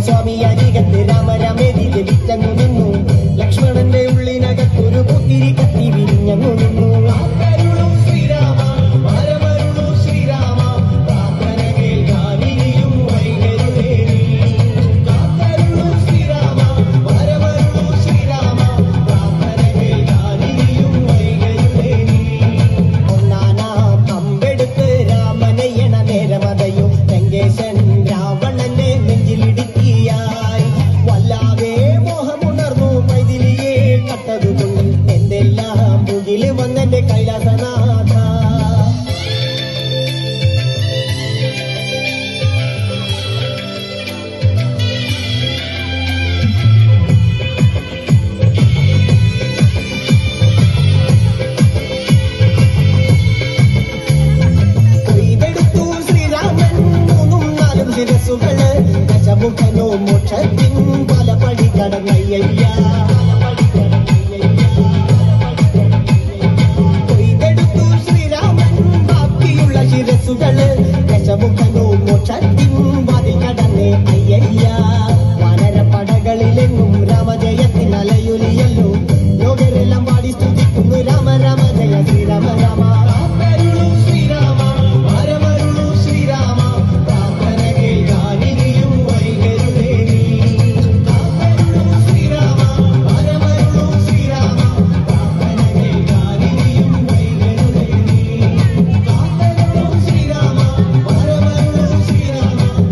സ്വാമി അരികത്ത് രാമരാമേതി ലഭിച്ചു നിന്നു ലക്ഷ്മണന്റെ ഉള്ളിനകത്തൊരു പുത്തിരിക്കത്ത് അറിയാതെ മോഹമുണർന്നു മൈതിലിയെ കട്ടതുകൊണ്ട് എന്തെല്ലാം മുകിൽ വന്നെന്റെ കൈലാസനാഥ. ശിരസുകൾ ദശമുഖനോ മോക്ഷത്തിൻ రామ జయ తినలే